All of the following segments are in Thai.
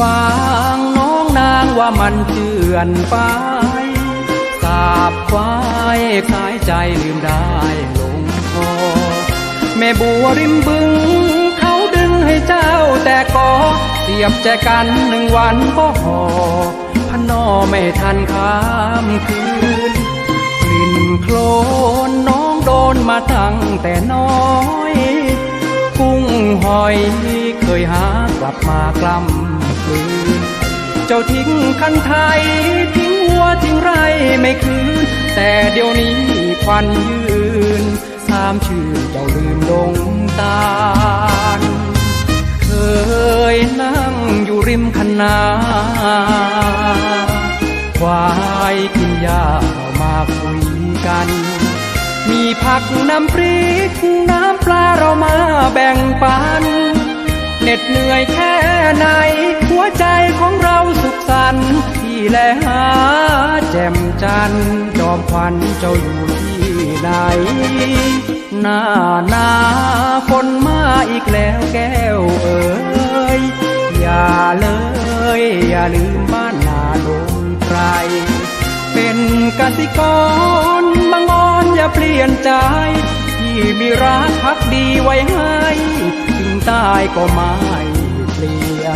ฟังน้องนางว่ามันเจือนไปสาบควายขายใจลืมได้ลงคอแม่บัวริมบึง เขาดึงให้เจ้าแต่ก็เสียบแจกันหนึ่งวันก็ห่อพนนอไม่ทันข้ามคืนกลิ่นโคลนน้องโดนมาตั้งแต่น้อยกุ้งหอยเคยหากลับมากล้ำ คืนเจ้าทิ้งคันไทย ทิ้งวัวทิ้งไรไม่คืน แต่เดี๋ยวนี้ควันยืนสามชื่อเจ้าลืมลงตาลเคยนั่งอยู่ริมคันนาควายกินหญ้าเรามาคุยกัน มีผักน้ำพริกน้ำปลาเรามาแบ่งปัน เหน็ดเหนื่อยแค่ไหน หัวใจของเราสุขสันต์ที่แลหาแจ่มจันทร์จอมควันเจ้าอยู่ที่ไหน หน้าหนาฝนมาอีกแล้วแก้วเอ๋ยอย่าเลย อย่าลืมบ้านนาดงไกรเป็นกสิกรบางอนอย่าเปลี่ยนใจ มีรักพักดีไว้ให้ถึงตายก็ไม่เปลี่ยน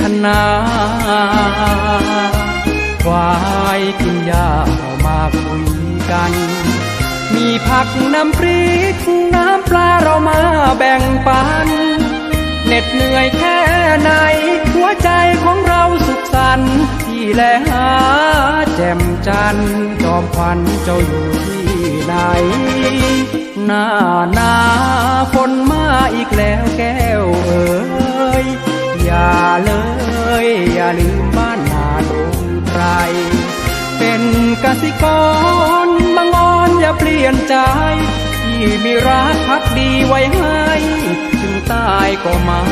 คันนาควายกินหญ้าเรามาคุยกัน มีผักน้ำพริกน้ำปลาเรามาแบ่งปันเหน็ดเหนื่อยแค่ไหน หัวใจของเราสุขสันต์ที่แลหาแจ่มจันจอมควันเจ้าอยู่ที่ไหน หน้าหนาฝนมาอีกแล้วแก้วเอ๋ยอย่าเลย อย่าลืมบ้านนาดงไพรเป็นกสิกรบางอ่อนอย่าเปลี่ยนใจที่มีรักพักดีไว้ให้ ถึงตายก็ไม่